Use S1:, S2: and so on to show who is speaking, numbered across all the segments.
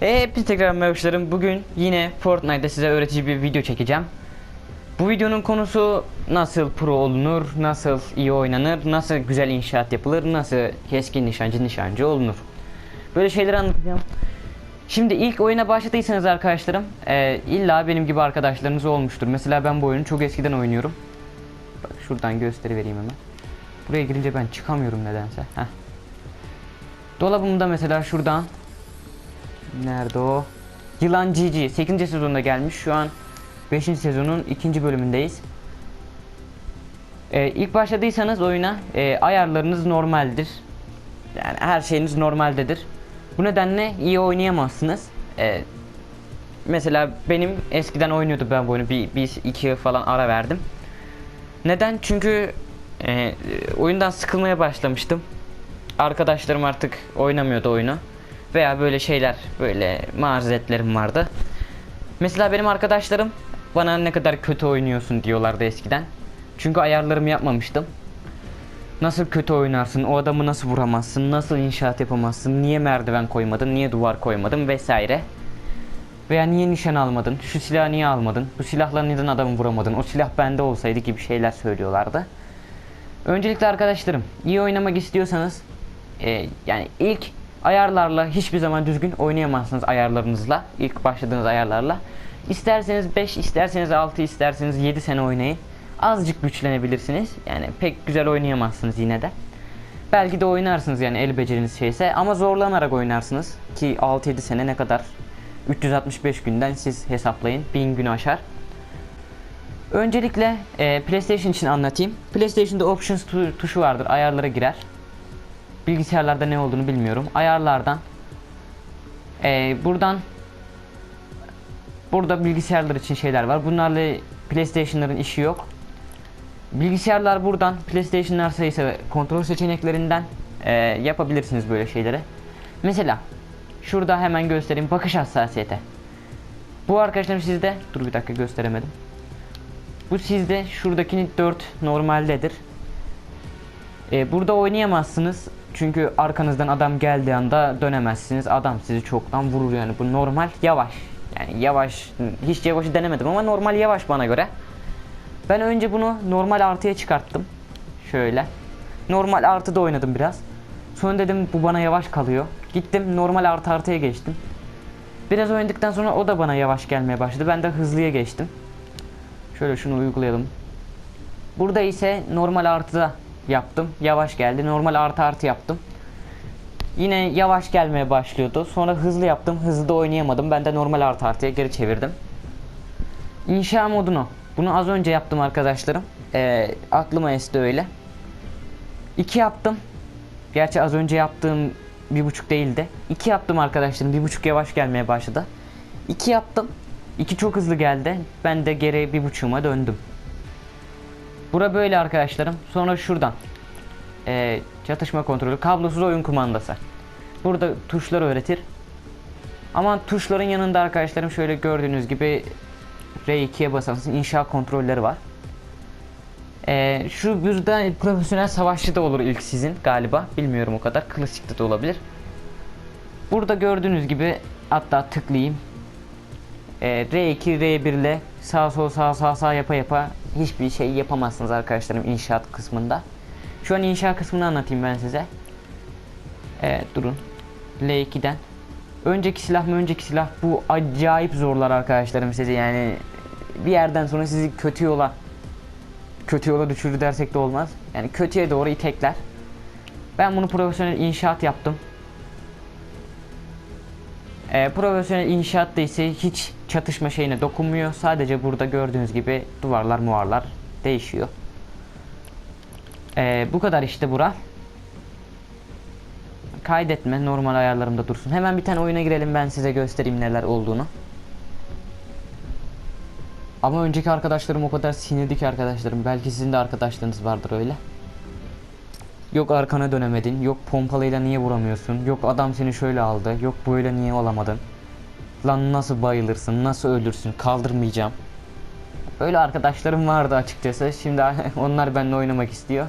S1: Hepinize tekrar merhabalarım. Bugün yine Fortnite'da size öğretici bir video çekeceğim. Bu videonun konusu nasıl pro olunur, nasıl iyi oynanır, nasıl güzel inşaat yapılır, nasıl keskin nişancı nişancı olunur. Böyle şeyleri anlatacağım. Şimdi ilk oyuna başladıysanız arkadaşlarım, e, illa benim gibi arkadaşlarınız olmuştur. Mesela ben bu oyunu çok eskiden oynuyorum. Bak şuradan gösterivereyim hemen. Buraya girince ben çıkamıyorum nedense. Heh. Dolabımda mesela şuradan Nerede o? Yılan GG 8. sezonda gelmiş. Şu an 5. sezonun 2. bölümündeyiz. Ee, ilk başladıysanız oyuna e, ayarlarınız normaldir. Yani her şeyiniz normaldedir. Bu nedenle iyi oynayamazsınız. Ee, mesela benim eskiden oynuyordu ben bu oyunu. Bir, bir iki yıl falan ara verdim. Neden? Çünkü e, oyundan sıkılmaya başlamıştım. Arkadaşlarım artık oynamıyordu oyunu veya böyle şeyler böyle mazeretlerim vardı. Mesela benim arkadaşlarım bana ne kadar kötü oynuyorsun diyorlardı eskiden. Çünkü ayarlarımı yapmamıştım. Nasıl kötü oynarsın, o adamı nasıl vuramazsın, nasıl inşaat yapamazsın, niye merdiven koymadın, niye duvar koymadın vesaire. Veya niye nişan almadın, şu silahı niye almadın, bu silahla neden adamı vuramadın, o silah bende olsaydı gibi şeyler söylüyorlardı. Öncelikle arkadaşlarım, iyi oynamak istiyorsanız, e, yani ilk ayarlarla hiçbir zaman düzgün oynayamazsınız ayarlarınızla. ilk başladığınız ayarlarla. İsterseniz 5, isterseniz 6, isterseniz 7 sene oynayın. Azıcık güçlenebilirsiniz. Yani pek güzel oynayamazsınız yine de. Belki de oynarsınız yani el beceriniz şeyse ama zorlanarak oynarsınız ki 6-7 sene ne kadar 365 günden siz hesaplayın 1000 günü aşar. Öncelikle e, PlayStation için anlatayım. PlayStation'da Options tu- tuşu vardır. Ayarlara girer. Bilgisayarlarda ne olduğunu bilmiyorum. Ayarlardan e, buradan burada bilgisayarlar için şeyler var. Bunlarla PlayStation'ların işi yok. Bilgisayarlar buradan PlayStation'lar sayısı kontrol seçeneklerinden e, yapabilirsiniz böyle şeyleri. Mesela şurada hemen göstereyim bakış hassasiyeti. Bu arkadaşlarım sizde dur bir dakika gösteremedim. Bu sizde şuradakini 4 normaldedir. E, burada oynayamazsınız. Çünkü arkanızdan adam geldiği anda dönemezsiniz. Adam sizi çoktan vurur yani. Bu normal yavaş. Yani yavaş. Hiç yavaşı denemedim ama normal yavaş bana göre. Ben önce bunu normal artıya çıkarttım. Şöyle. Normal artıda oynadım biraz. Sonra dedim bu bana yavaş kalıyor. Gittim normal artı artıya geçtim. Biraz oynadıktan sonra o da bana yavaş gelmeye başladı. Ben de hızlıya geçtim. Şöyle şunu uygulayalım. Burada ise normal artıda yaptım. Yavaş geldi. Normal artı artı yaptım. Yine yavaş gelmeye başlıyordu. Sonra hızlı yaptım. Hızlı oynayamadım. Ben de normal artı artıya geri çevirdim. İnşa modunu. Bunu az önce yaptım arkadaşlarım. Ee, aklıma esti öyle. 2 yaptım. Gerçi az önce yaptığım bir buçuk değildi. 2 yaptım arkadaşlarım. Bir buçuk yavaş gelmeye başladı. 2 yaptım. 2 çok hızlı geldi. Ben de geri bir buçuğuma döndüm. Bura böyle arkadaşlarım. Sonra şuradan. Ee, çatışma kontrolü. Kablosuz oyun kumandası. Burada tuşlar öğretir. Ama tuşların yanında arkadaşlarım şöyle gördüğünüz gibi R2'ye basarsanız inşa kontrolleri var. Ee, şu burada profesyonel savaşçı da olur ilk sizin galiba. Bilmiyorum o kadar. Klasikte de olabilir. Burada gördüğünüz gibi hatta tıklayayım. Ee, R2, R1 ile sağ sol sağ sağ sağ yapa yapa hiçbir şey yapamazsınız arkadaşlarım inşaat kısmında. Şu an inşaat kısmını anlatayım ben size. Evet durun. L2'den. Önceki silah mı önceki silah bu acayip zorlar arkadaşlarım sizi yani bir yerden sonra sizi kötü yola kötü yola düşürür dersek de olmaz. Yani kötüye doğru itekler. Ben bunu profesyonel inşaat yaptım. Ee, profesyonel inşaatta ise hiç çatışma şeyine dokunmuyor. Sadece burada gördüğünüz gibi duvarlar muvarlar değişiyor. Ee, bu kadar işte bura. Kaydetme normal ayarlarımda dursun. Hemen bir tane oyuna girelim ben size göstereyim neler olduğunu. Ama önceki arkadaşlarım o kadar sinirdi ki arkadaşlarım. Belki sizin de arkadaşlarınız vardır öyle. Yok arkana dönemedin. Yok pompalıyla niye vuramıyorsun. Yok adam seni şöyle aldı. Yok böyle niye olamadın. Lan nasıl bayılırsın, nasıl ölürsün, kaldırmayacağım. Öyle arkadaşlarım vardı açıkçası. Şimdi onlar benimle oynamak istiyor.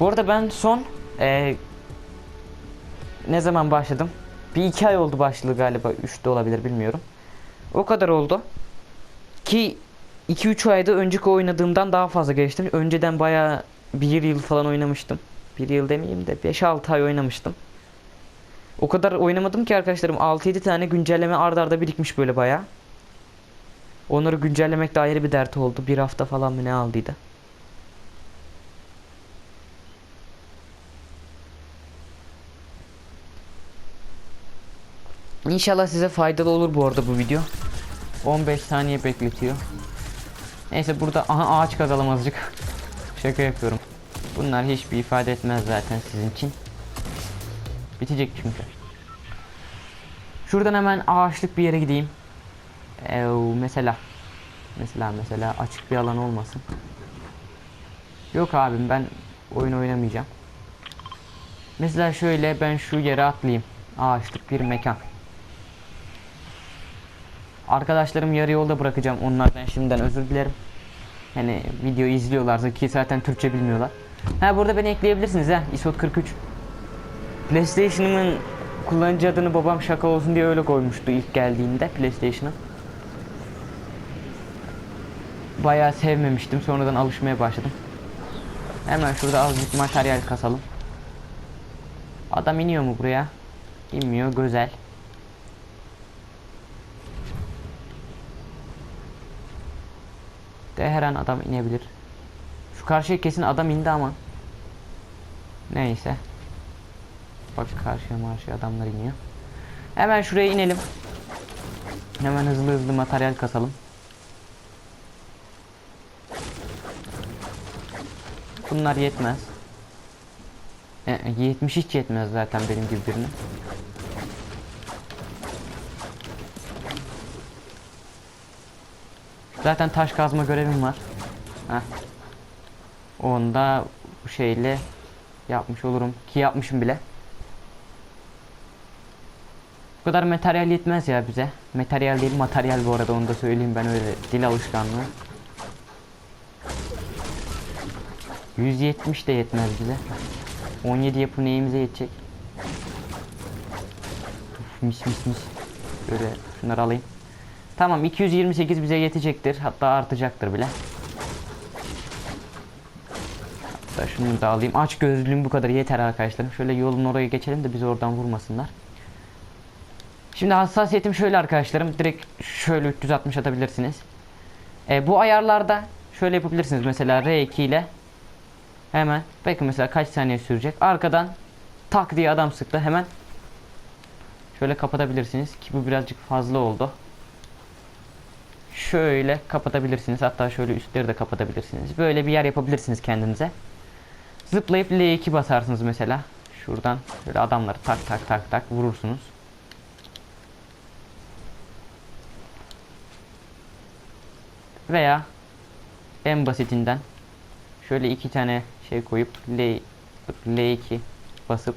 S1: Bu arada ben son e, ne zaman başladım? Bir iki ay oldu başladı galiba. Üç de olabilir bilmiyorum. O kadar oldu. Ki 2-3 ayda önceki oynadığımdan daha fazla geliştim. Önceden bayağı bir yıl falan oynamıştım. Bir yıl demeyeyim de 5-6 ay oynamıştım. O kadar oynamadım ki arkadaşlarım 6-7 tane güncelleme ardarda arda birikmiş böyle bayağı. Onları güncellemek de ayrı bir dert oldu. Bir hafta falan mı ne aldıydı. İnşallah size faydalı olur bu arada bu video. 15 saniye bekletiyor. Neyse burada aha ağaç kazalım azıcık. Şaka yapıyorum. Bunlar hiçbir ifade etmez zaten sizin için. Bitecek çünkü. Şuradan hemen ağaçlık bir yere gideyim. Ee, mesela mesela mesela açık bir alan olmasın. Yok abim ben oyun oynamayacağım. Mesela şöyle ben şu yere atlayayım. Ağaçlık bir mekan. Arkadaşlarım yarı yolda bırakacağım. Onlardan şimdiden özür dilerim. Hani video izliyorlarsa ki zaten Türkçe bilmiyorlar. Ha burada beni ekleyebilirsiniz ha. ISOT 43. PlayStation'ımın kullanıcı adını babam şaka olsun diye öyle koymuştu ilk geldiğinde PlayStation'a. Bayağı sevmemiştim. Sonradan alışmaya başladım. Hemen şurada azıcık materyal kasalım. Adam iniyor mu buraya? İnmiyor. Güzel. De her an adam inebilir. Şu karşıya kesin adam indi ama. Neyse. Bak karşıya marşıya adamlar iniyor. Hemen şuraya inelim. Hemen hızlı hızlı materyal kasalım. Bunlar yetmez. E, 70 hiç yetmez zaten benim gibi birine. Zaten taş kazma görevim var. Heh. Onu da bu şeyle yapmış olurum. Ki yapmışım bile. Bu kadar materyal yetmez ya bize. Materyal değil materyal bu arada onu da söyleyeyim ben öyle dil alışkanlığı. 170 de yetmez bize. 17 yapı neyimize yetecek? Uf, mis mis mis. Böyle şunları alayım. Tamam 228 bize yetecektir. Hatta artacaktır bile. Hatta şunu da alayım. Aç gözlüğüm bu kadar yeter arkadaşlarım. Şöyle yolun oraya geçelim de bizi oradan vurmasınlar. Şimdi hassasiyetim şöyle arkadaşlarım. Direkt şöyle 360 atabilirsiniz. E, bu ayarlarda şöyle yapabilirsiniz. Mesela R2 ile hemen bakın mesela kaç saniye sürecek. Arkadan tak diye adam sıktı. Hemen şöyle kapatabilirsiniz ki bu birazcık fazla oldu şöyle kapatabilirsiniz. Hatta şöyle üstleri de kapatabilirsiniz. Böyle bir yer yapabilirsiniz kendinize. Zıplayıp L2 basarsınız mesela. Şuradan şöyle adamları tak tak tak tak vurursunuz. Veya en basitinden şöyle iki tane şey koyup L, L2 basıp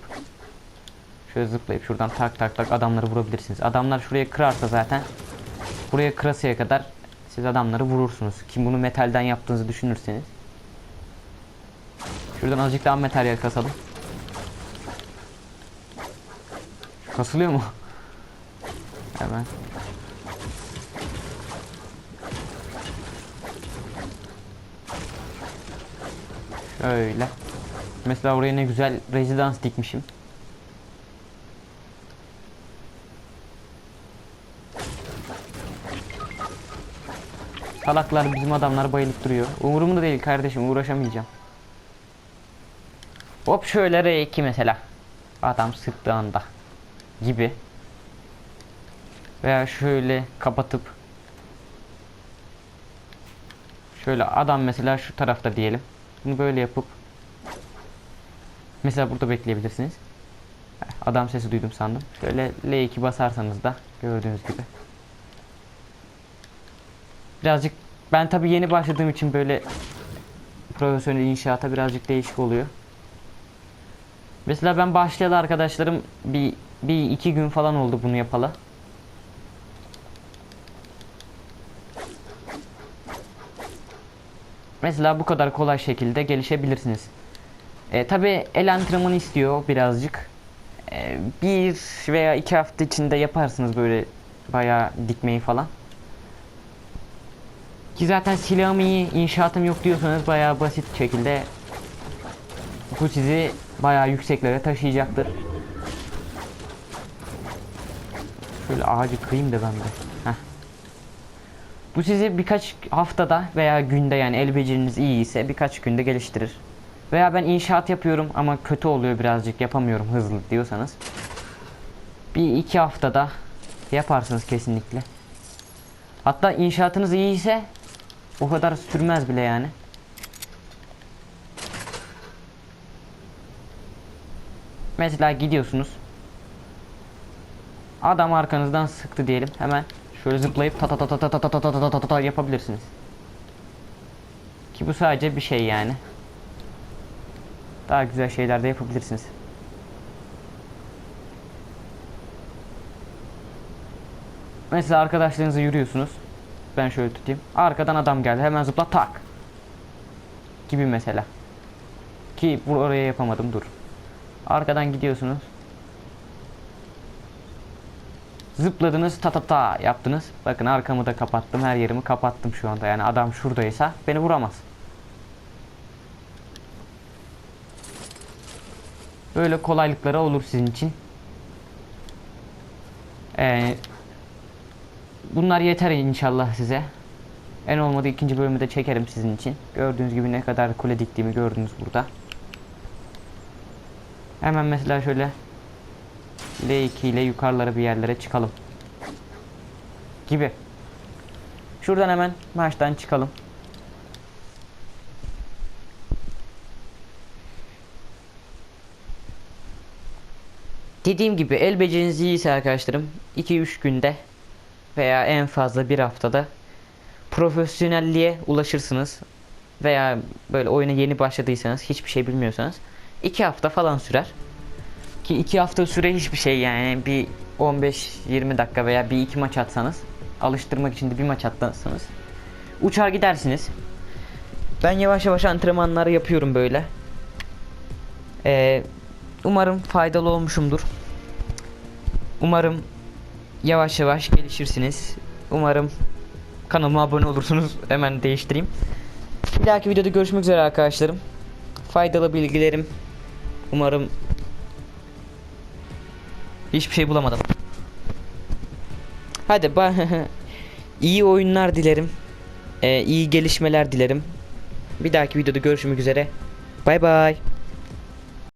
S1: şöyle zıplayıp şuradan tak tak tak adamları vurabilirsiniz. Adamlar şuraya kırarsa zaten buraya kırasıya kadar siz adamları vurursunuz. Kim bunu metalden yaptığınızı düşünürseniz. Şuradan azıcık daha materyal kasalım. Kasılıyor mu? Hemen. Şöyle. Mesela oraya ne güzel rezidans dikmişim. Salaklar bizim adamlar bayılıp duruyor. Umurumda değil kardeşim uğraşamayacağım. Hop şöyle R2 mesela. Adam sıktığı anda. Gibi. Veya şöyle kapatıp. Şöyle adam mesela şu tarafta diyelim. Bunu böyle yapıp. Mesela burada bekleyebilirsiniz. Adam sesi duydum sandım. Şöyle L2 basarsanız da gördüğünüz gibi. Birazcık ben tabi yeni başladığım için böyle profesyonel inşaata birazcık değişik oluyor. Mesela ben başlayalı arkadaşlarım bir, bir iki gün falan oldu bunu yapalı. Mesela bu kadar kolay şekilde gelişebilirsiniz. E, tabi el antrenmanı istiyor birazcık. Ee, bir veya iki hafta içinde yaparsınız böyle bayağı dikmeyi falan. Ki zaten silahım iyi, inşaatım yok diyorsanız bayağı basit şekilde bu sizi bayağı yükseklere taşıyacaktır. Şöyle ağacı kırayım da ben de. Heh. Bu sizi birkaç haftada veya günde yani el beceriniz iyi ise birkaç günde geliştirir. Veya ben inşaat yapıyorum ama kötü oluyor birazcık yapamıyorum hızlı diyorsanız. Bir iki haftada yaparsınız kesinlikle. Hatta inşaatınız iyi ise o kadar sürmez bile yani. Mesela gidiyorsunuz. Adam arkanızdan sıktı diyelim. Hemen şöyle zıplayıp ta ta ta ta ta ta ta ta ta ta ta ta ta yapabilirsiniz. Ki bu sadece bir şey yani. Daha güzel şeyler de yapabilirsiniz. Mesela arkadaşlarınızla yürüyorsunuz. Ben şöyle tutayım. Arkadan adam geldi. Hemen zıpla tak. Gibi mesela. Ki bu oraya yapamadım dur. Arkadan gidiyorsunuz. Zıpladınız ta ta ta yaptınız. Bakın arkamı da kapattım. Her yerimi kapattım şu anda. Yani adam şuradaysa beni vuramaz. Böyle kolaylıkları olur sizin için. Ee, bunlar yeter inşallah size. En olmadı ikinci bölümü de çekerim sizin için. Gördüğünüz gibi ne kadar kule diktiğimi gördünüz burada. Hemen mesela şöyle L2 ile yukarılara bir yerlere çıkalım. Gibi. Şuradan hemen maçtan çıkalım. Dediğim gibi el beceriniz iyiyse arkadaşlarım 2-3 günde veya en fazla bir haftada profesyonelliğe ulaşırsınız. Veya böyle oyuna yeni başladıysanız hiçbir şey bilmiyorsanız 2 hafta falan sürer. Ki 2 hafta süre hiçbir şey yani bir 15-20 dakika veya bir iki maç atsanız alıştırmak için de bir maç atsanız uçar gidersiniz. Ben yavaş yavaş antrenmanlar yapıyorum böyle. Ee, umarım faydalı olmuşumdur. Umarım yavaş yavaş gelişirsiniz. Umarım kanalıma abone olursunuz. Hemen değiştireyim. Bir dahaki videoda görüşmek üzere arkadaşlarım. Faydalı bilgilerim. Umarım hiçbir şey bulamadım. Hadi ba- iyi oyunlar dilerim. Ee, iyi gelişmeler dilerim. Bir dahaki videoda görüşmek üzere. Bay bay.